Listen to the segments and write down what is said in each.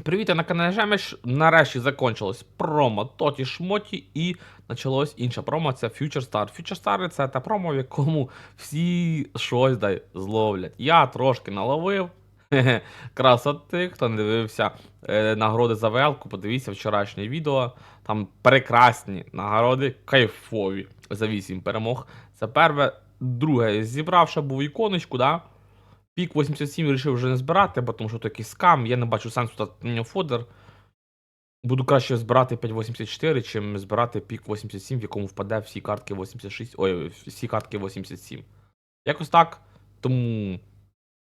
Привіт, я на каналі Жемеш. Нарешті закончилось промо Тоті Шмоті і почалось інше промо. Це Future Star. Future Star це те промо, в якому всі щось дай зловлять. Я трошки наловив. Красоти, хто не дивився е, нагороди за велку, подивіться вчорашнє відео. Там прекрасні нагороди, кайфові за 8 перемог. Це перше, друге. Зібрав ще був іконочку, да? Пік 87 вирішив вже не збирати, бо тому що то якийсь скам, я не бачу сенсу нього фодер. Буду краще збирати 584, чим збирати пік 87, в якому впаде всі картки 86. Ой, всі картки 87. Якось так. Тому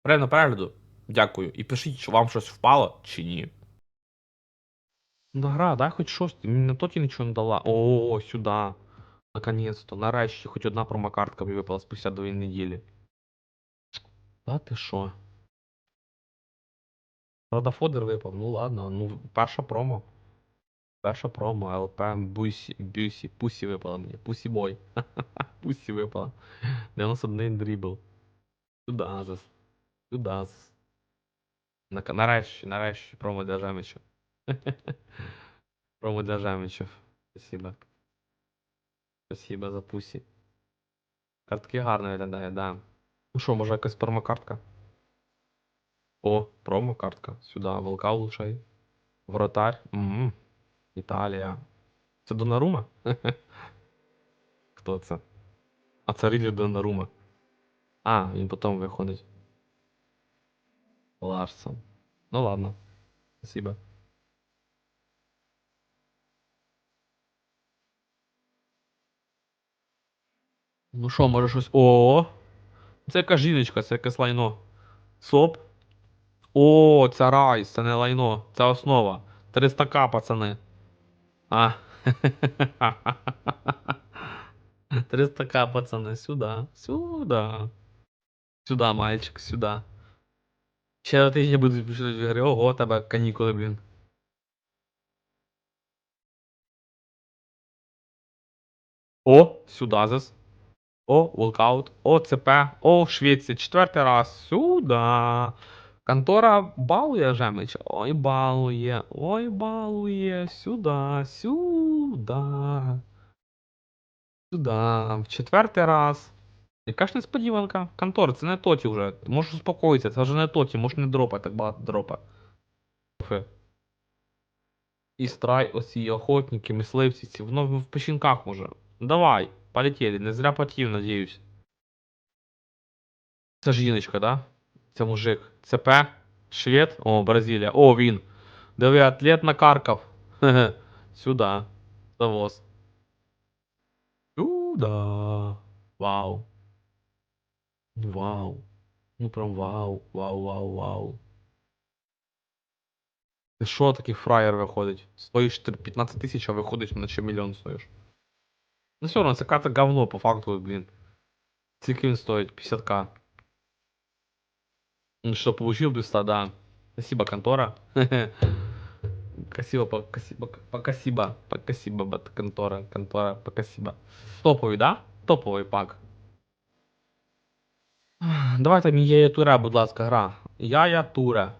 приємного перегляду. Дякую. І пишіть, чи вам щось впало, чи ні. Ну, гра, дай хоч щось. Мені на тоті нічого не дала. О, сюди. Наконець-то. Нарешті хоч одна промокартка мені випала спустя дві неділі. Та ти що? Правда, фодер випав, ну ладно, ну перша промо. Перша промо, ЛП Бусі, Бюсі, Пусі випала мені. Пусі бой. Пусі випала. 91 дрібл. Тудазис. Тудазис. На- Нарешті, нарешті, промо для Жемича. промо для Жемичів. Спасибо. Спасибо за пусі. Картки гарно виглядає, да. Ну що, може якась промокартка? О, промокартка. Сюди, волка улучшай. Вратарь. Угу. Італія. Це Донарума? Хто це? А це Рілі Донарума. А, він потім виходить. Ларсон. Ну ладно. Спасибо. Ну що, може щось. О! Це яка жіночка, це якесь лайно. Соп. О, це райс, це не лайно, це основа. 300к, пацани. А. 300к, пацани, сюди. Сюди. Сюди, мальчик, сюди. Ще на тижні будуть в. Ого, тебе канікули, блін. О, сюди зас. О, волкаут. О, ЦП. О, Швеція. Четвертий раз. Сюда. Контора балує Жемича. Ой, балує. Ой, балує. Сюда. Сюда. Сюда. В четвертий раз. Яка ж несподіванка? Контора, це не тоті вже. Ти можеш успокоїтися, це вже не тоті, можеш не дропати так багато дропа. І страй, оці охотники, мисливці, ці, воно в печінках може. Давай, полетели, не зря потів, надіюсь. Це жіночка, да? Це мужик. ЦП? Швед? О, Бразилія. О, він. Диви, атлет накаркав. Хе-хе. Сюда. Завоз. Сюда. Вау. Вау. Ну прям вау. Вау, вау, вау. Ти що такий фраєр виходить? Стоїш 15 тисяч, а виходиш наче мільйон стоїш. Ну все равно, це карта говно по факту, блін. Скільки він стоїть? 50к. Ну что, получил 200, да. Спасибо, контора. Спасибо, спасибо, спасибо, спасибо, бат, контора, контора, спасибо. Топовий, да? Топовий пак. Давайте мені є туре, будь ласка, гра. Я я туре.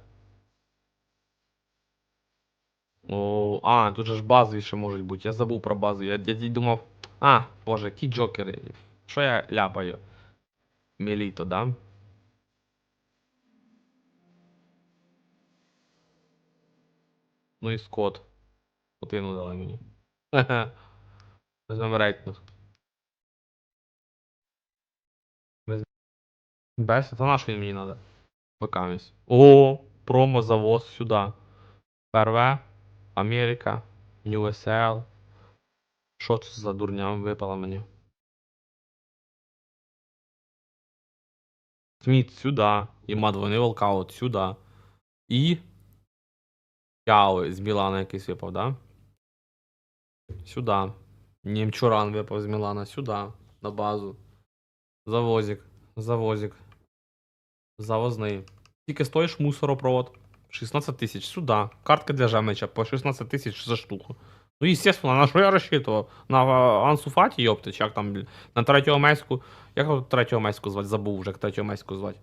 О, а, тут же ж базові ще можуть бути. Я забув про базу. Я, я, я думав. А, боже, які джокери. Що я ляпаю? Меліто, да? Ну і Скот. Скотину дали мені. Хе-хе. Рейтинг. Візьмемо. Без, це наш він мені надо. Покамість. О, промо завоз сюди. ПРВ, Америка, NewSL. Що це за дурня випала мені? Сміт сюди. І Мадвони волкаут сюди. І. Яо з Мілана якийсь випав, да? Сюди. Німчуран випав з Мілана. Сюди. На базу. Завозик. Завозик. Завозний. Тільки стоїш мусоропровод. 16 тисяч. Сюди. Картка для Жемича по 16 тисяч за штуку. Ну, естественно, на що я розчитував? На Ансу Фаті, йопти, як там. На третього майську. Як третього майську звати? Забув вже, як третього майську звати.